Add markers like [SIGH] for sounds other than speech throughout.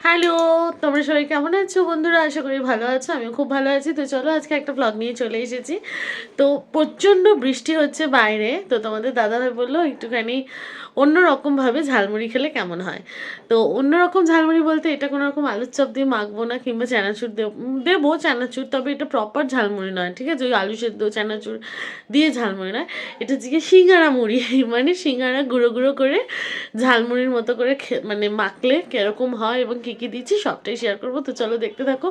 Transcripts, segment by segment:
Hello, তোমরা সবাই কেমন আছো? বন্ধুরা, আশা করি ভালো আছো, আমিও খুব ভালো আছি। তো চলো, আজকে একটা ব্লগ নিয়ে চলে এসেছি। তো প্রচণ্ড বৃষ্টি হচ্ছে বাইরে। তো তোমাদের দাদাভাই বলল, একটুখানি অন্য রকমভাবে ঝালমুড়ি খেলে কেমন হয়? তো অন্য রকম ঝালমুড়ি বলতে এটা কোনো রকম আলুর চপ দিয়ে মাখবো না, কিংবা চানাচুর দেব চানাচুর, তবে এটা প্রপার ঝালমুড়ি নয়, ঠিক আছে? ওই আলু সেদ্ধ চানাচুর দিয়ে ঝালমুড়ি নয়। এটা হচ্ছে গিয়ে সিঙ্গারা মুড়ি [LAUGHS] মানে সিঙ্গারা গুঁড়ো গুঁড়ো করে ঝালমুড়ির মতো করে মানে মাখলে কীরকম হয় এবং কী কী দিচ্ছি, সবটাই শেয়ার করব। তো চলো দেখতে থাকো।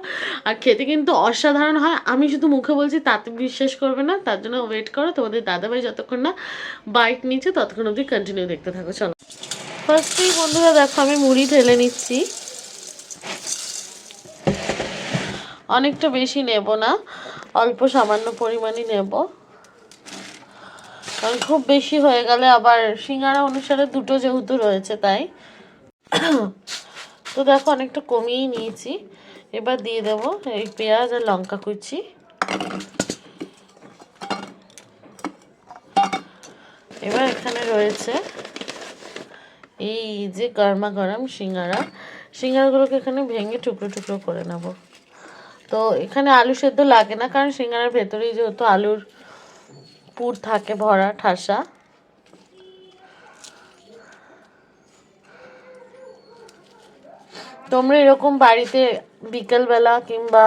আর খেতে কিন্তু অসাধারণ হয়। আমি শুধু মুখে বলছি, তাতে বিশ্বাস করবে না। তার জন্য ওয়েট করো, তোমাদের দাদাভাই যতক্ষণ না বাইক নিচ্ছে, ততক্ষণ অবধি কন্টিনিউ দেখতে থাকো। চলো। ফার্স্টেই বন্ধুরা, দেখো, আমি মুড়ি ঢেলে নিচ্ছি। অনেকটা বেশি নেব না, অল্প সামান্য পরিমাণই নেব। কারণ খুব বেশি হয়ে গেলে আবার সিঙ্গারা অনুসারে দুটো যেহেতু রয়েছে, তাই তো দেখো, অনেকটা কমিয়েই নিয়েছি। এবার দিয়ে দেবো এই পেঁয়াজ আর লঙ্কা কুচি। এবার এখানে রয়েছে এই যে গরমা গরম সিঙ্গারা। সিঙ্গারাগুলোকে এখানে ভেঙে টুকরো টুকরো করে নেব। তো এখানে আলু সেদ্ধ লাগে না, কারণ সিঙ্গারার ভেতরেই যেহেতু আলুর পুর থাকে, ভরা, ঠাসা। তোমরা এরকম বাড়িতে বিকেলবেলা কিংবা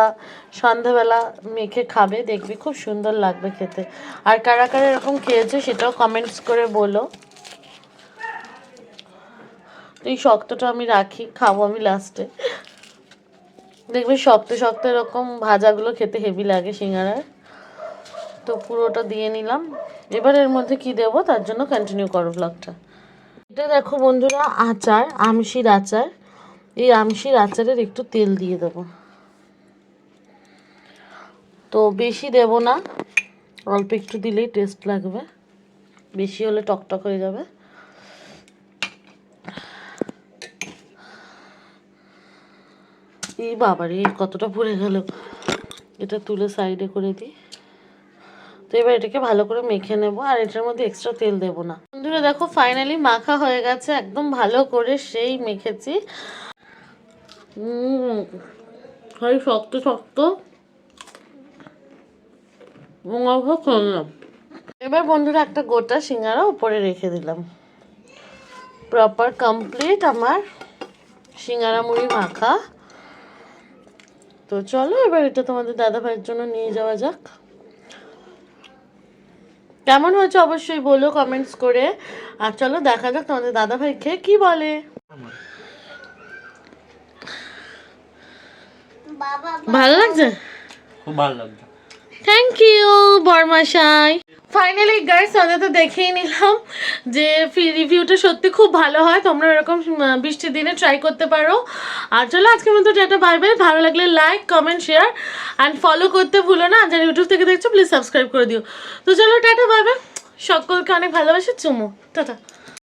সন্ধ্যাবেলা মেখে খাবে, দেখবে খুব সুন্দর লাগবে খেতে। আর কারা কারা এরকম খেয়েছে সেটাও কমেন্টস করে বলো। এই শক্তটা আমি রাখি, খাব আমি লাস্টে দেখবে শক্ত শক্ত এরকম ভাজাগুলো খেতে হেভি লাগে সিঙ্গারার। তো পুরোটা দিয়ে নিলাম। এবার এর মধ্যে কি দেবো? তার জন্য কন্টিনিউ করো ব্লগটা এটা দেখো বন্ধুরা, আচার আমশির আচার। এই আমশির আচারের একটু তেল দিয়ে দেবো। তো বেশি দেব না, অল্প একটু দিলেই টেস্ট লাগবে। বেশি হলে টকটক হয়ে যাবে। এই বাবারে, কতটা পড়ে গেল। এটা তুলে সাইডে করে দিই। তো এবার এটাকে ভালো করে মেখে নেব, আর এটার মধ্যে এক্সট্রা তেল দেব না। বন্ধুরা, দেখো ফাইনালি মাখা হয়ে গেছে, একদম ভালো করে সেই মেখেছি। হয় শক্ত শক্ত করলাম। এবার বন্ধুরা একটা গোটা সিঙ্গারা উপরে রেখে দিলাম। প্রপার কমপ্লিট আমার সিঙ্গারা মুড়ি মাখা। তো চলো এবার এটা তোমাদের দাদা ভাইয়ের জন্য নিয়ে যাওয়া যাক। কেমন হয়েছে অবশ্যই বলো কমেন্টস করে। আর চলো দেখা যাক তোমাদের দাদা ভাই খেয়ে কি বলে। ভালো লাগছে? খুব ভালো লাগছে। থ্যাংক ইউ বর্মাশাই। ফাইনালি গাইস আমরা তো দেখেই নিলাম যে রিভিউটা সত্যি খুব ভালো হয়। তোমরা এরকম বৃষ্টির দিনে ট্রাই করতে পারো। আর চলো আজকের মতো টাটা বাই বাই ভালো লাগলে like comment share and follow করতে ভুলো না। যারা ইউটিউব থেকে দেখছ প্লিজ সাবস্ক্রাইব করে দিও। তো চলো টাটা বাই বাই সকলকে অনেক ভালোবাসে। চুমু। টাটা।